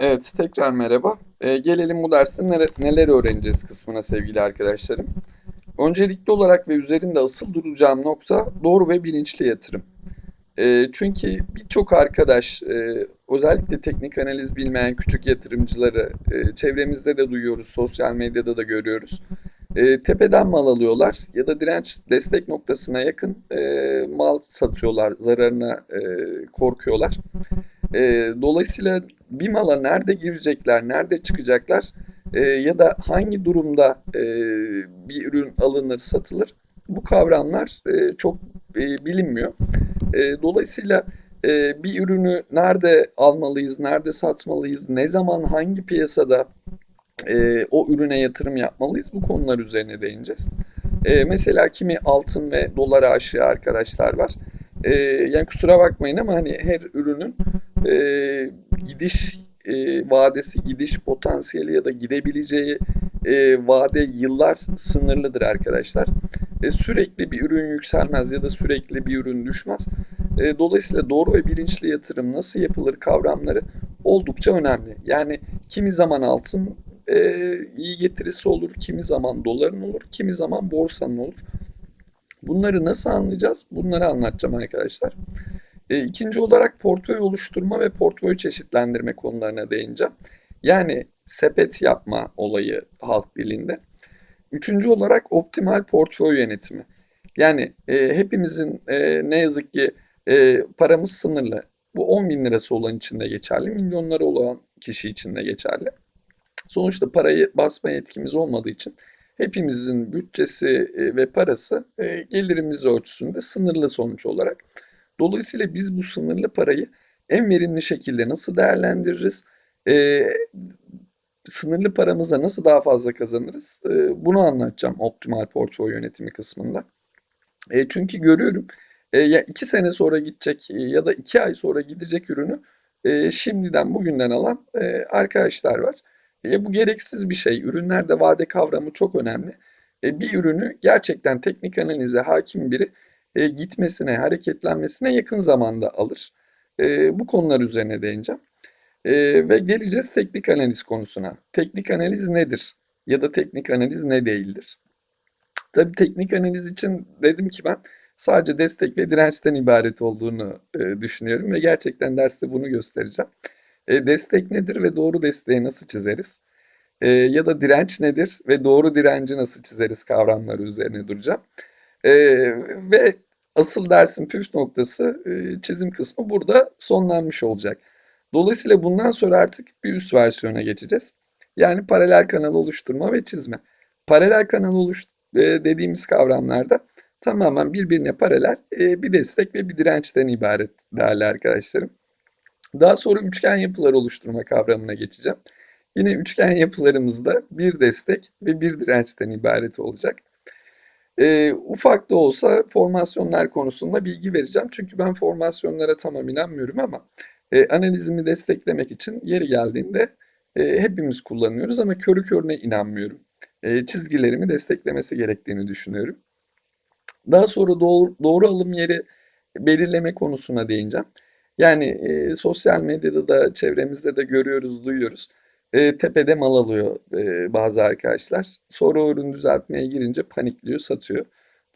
Evet, tekrar merhaba. Ee, gelelim bu derste nere- neler öğreneceğiz kısmına sevgili arkadaşlarım. Öncelikli olarak ve üzerinde asıl duracağım nokta doğru ve bilinçli yatırım. Ee, çünkü birçok arkadaş, e, özellikle teknik analiz bilmeyen küçük yatırımcıları e, çevremizde de duyuyoruz, sosyal medyada da görüyoruz. E, tepeden mal alıyorlar ya da direnç destek noktasına yakın e, mal satıyorlar, zararına e, korkuyorlar. E, dolayısıyla bir mala nerede girecekler, nerede çıkacaklar e, ya da hangi durumda e, bir ürün alınır, satılır bu kavramlar e, çok e, bilinmiyor. E, dolayısıyla e, bir ürünü nerede almalıyız, nerede satmalıyız, ne zaman, hangi piyasada e, o ürüne yatırım yapmalıyız bu konular üzerine değineceğiz. E, mesela kimi altın ve dolara aşığı arkadaşlar var. E, yani kusura bakmayın ama hani her ürünün e, gidiş e, vadesi, gidiş potansiyeli ya da gidebileceği e, vade yıllar sınırlıdır arkadaşlar. E, sürekli bir ürün yükselmez ya da sürekli bir ürün düşmez. E, dolayısıyla doğru ve bilinçli yatırım nasıl yapılır kavramları oldukça önemli. Yani kimi zaman altın e, iyi getirisi olur, kimi zaman doların olur, kimi zaman borsanın olur. Bunları nasıl anlayacağız? Bunları anlatacağım arkadaşlar. E, ikinci olarak portföy oluşturma ve portföy çeşitlendirme konularına değineceğim. Yani sepet yapma olayı halk dilinde. Üçüncü olarak optimal portföy yönetimi. Yani e, hepimizin e, ne yazık ki e, paramız sınırlı. Bu 10 bin lirası olan için de geçerli, milyonları olan kişi için de geçerli. Sonuçta parayı basma yetkimiz olmadığı için hepimizin bütçesi e, ve parası e, gelirimiz ölçüsünde sınırlı sonuç olarak. Dolayısıyla biz bu sınırlı parayı en verimli şekilde nasıl değerlendiririz? E, sınırlı paramıza nasıl daha fazla kazanırız? E, bunu anlatacağım optimal portföy yönetimi kısmında. E, çünkü görüyorum e, ya iki sene sonra gidecek e, ya da iki ay sonra gidecek ürünü e, şimdiden bugünden alan e, arkadaşlar var. E, bu gereksiz bir şey. Ürünlerde vade kavramı çok önemli. E, bir ürünü gerçekten teknik analize hakim biri e, gitmesine, hareketlenmesine yakın zamanda alır. E, bu konular üzerine değineceğim. E, ve geleceğiz teknik analiz konusuna. Teknik analiz nedir? Ya da teknik analiz ne değildir? Tabii teknik analiz için dedim ki ben sadece destek ve dirençten ibaret olduğunu e, düşünüyorum ve gerçekten derste bunu göstereceğim. E, destek nedir ve doğru desteği nasıl çizeriz? E, ya da direnç nedir ve doğru direnci nasıl çizeriz kavramları üzerine duracağım. E, ve asıl dersin püf noktası e, çizim kısmı burada sonlanmış olacak. Dolayısıyla bundan sonra artık bir üst versiyona geçeceğiz. Yani paralel kanal oluşturma ve çizme. Paralel kanal oluş e, dediğimiz kavramlarda tamamen birbirine paralel e, bir destek ve bir dirençten ibaret değerli arkadaşlarım. Daha sonra üçgen yapılar oluşturma kavramına geçeceğim. Yine üçgen yapılarımızda bir destek ve bir dirençten ibaret olacak. E, ufak da olsa formasyonlar konusunda bilgi vereceğim. Çünkü ben formasyonlara tamam inanmıyorum ama e, analizimi desteklemek için yeri geldiğinde e, hepimiz kullanıyoruz ama körü körüne inanmıyorum. E, çizgilerimi desteklemesi gerektiğini düşünüyorum. Daha sonra doğru, doğru alım yeri belirleme konusuna değineceğim. Yani e, sosyal medyada da çevremizde de görüyoruz, duyuyoruz. E, tepede mal alıyor e, bazı arkadaşlar. Sonra o ürünü düzeltmeye girince panikliyor, satıyor.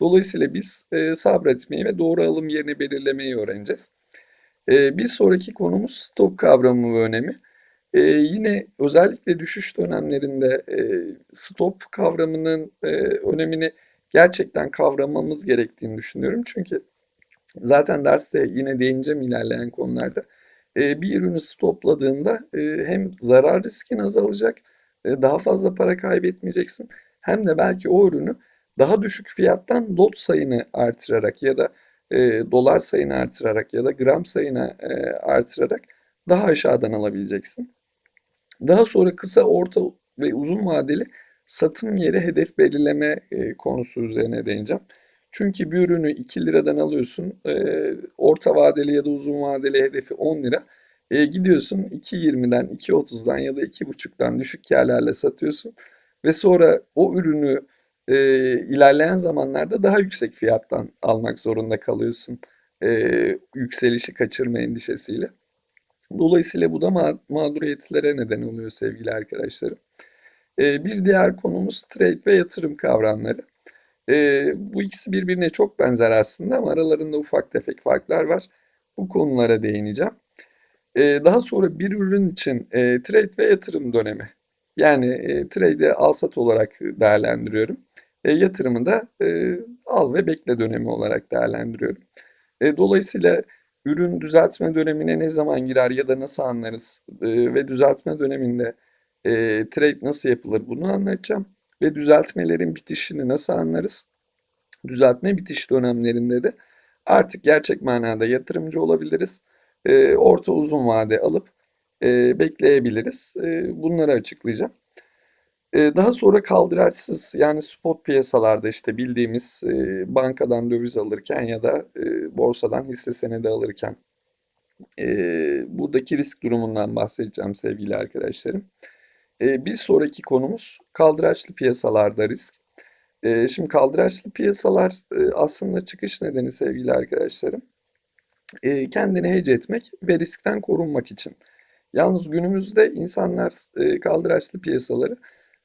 Dolayısıyla biz e, sabretmeyi ve doğru alım yerini belirlemeyi öğreneceğiz. E, bir sonraki konumuz stop kavramı ve önemi. E, yine özellikle düşüş dönemlerinde e, stop kavramının e, önemini gerçekten kavramamız gerektiğini düşünüyorum. Çünkü zaten derste yine değineceğim ilerleyen konularda. E, bir ürünü stopladığında e, hem zarar riskin azalacak, e, daha fazla para kaybetmeyeceksin. Hem de belki o ürünü daha düşük fiyattan lot sayını artırarak ya da e, dolar sayını artırarak ya da gram sayını e, artırarak daha aşağıdan alabileceksin. Daha sonra kısa, orta ve uzun vadeli satım yeri hedef belirleme konusu üzerine değineceğim. Çünkü bir ürünü 2 liradan alıyorsun, e, orta vadeli ya da uzun vadeli hedefi 10 lira. E, gidiyorsun 2.20'den, 2.30'dan ya da 2.5'dan düşük karlarla satıyorsun. Ve sonra o ürünü e, ilerleyen zamanlarda daha yüksek fiyattan almak zorunda kalıyorsun. E, yükselişi kaçırma endişesiyle. Dolayısıyla bu da ma- mağduriyetlere neden oluyor sevgili arkadaşlarım. Ee, bir diğer konumuz trade ve yatırım kavramları. Ee, bu ikisi birbirine çok benzer aslında ama aralarında ufak tefek farklar var. Bu konulara değineceğim. Ee, daha sonra bir ürün için e, trade ve yatırım dönemi. Yani e, trade'i al-sat olarak değerlendiriyorum. E, yatırımı da e, al ve bekle dönemi olarak değerlendiriyorum. E, dolayısıyla ürün düzeltme dönemine ne zaman girer ya da nasıl anlarız E, ve düzeltme döneminde e, trade nasıl yapılır bunu anlatacağım. Ve düzeltmelerin bitişini nasıl anlarız? Düzeltme bitiş dönemlerinde de artık gerçek manada yatırımcı olabiliriz. E, orta uzun vade alıp e, bekleyebiliriz. E, bunları açıklayacağım. E, daha sonra kaldıraçsız yani spot piyasalarda işte bildiğimiz e, bankadan döviz alırken ya da e, borsadan hisse senedi alırken e, buradaki risk durumundan bahsedeceğim sevgili arkadaşlarım. E, bir sonraki konumuz kaldıraçlı piyasalarda risk. E, şimdi kaldıraçlı piyasalar e, aslında çıkış nedeni sevgili arkadaşlarım e, kendini hedge etmek ve riskten korunmak için. Yalnız günümüzde insanlar e, kaldıraçlı piyasaları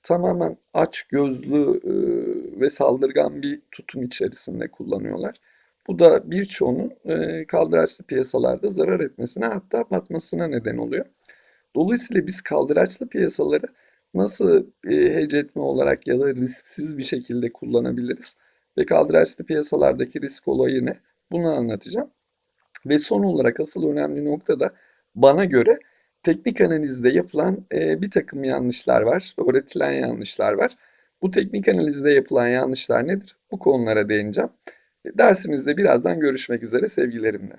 tamamen aç gözlü ve saldırgan bir tutum içerisinde kullanıyorlar. Bu da birçoğunun kaldıraçlı piyasalarda zarar etmesine hatta batmasına neden oluyor. Dolayısıyla biz kaldıraçlı piyasaları nasıl e, hedge etme olarak ya da risksiz bir şekilde kullanabiliriz ve kaldıraçlı piyasalardaki risk olayı ne? Bunu anlatacağım. Ve son olarak asıl önemli nokta da bana göre teknik analizde yapılan e, bir takım yanlışlar var, öğretilen yanlışlar var. Bu teknik analizde yapılan yanlışlar nedir? Bu konulara değineceğim. Dersimizde birazdan görüşmek üzere sevgilerimle.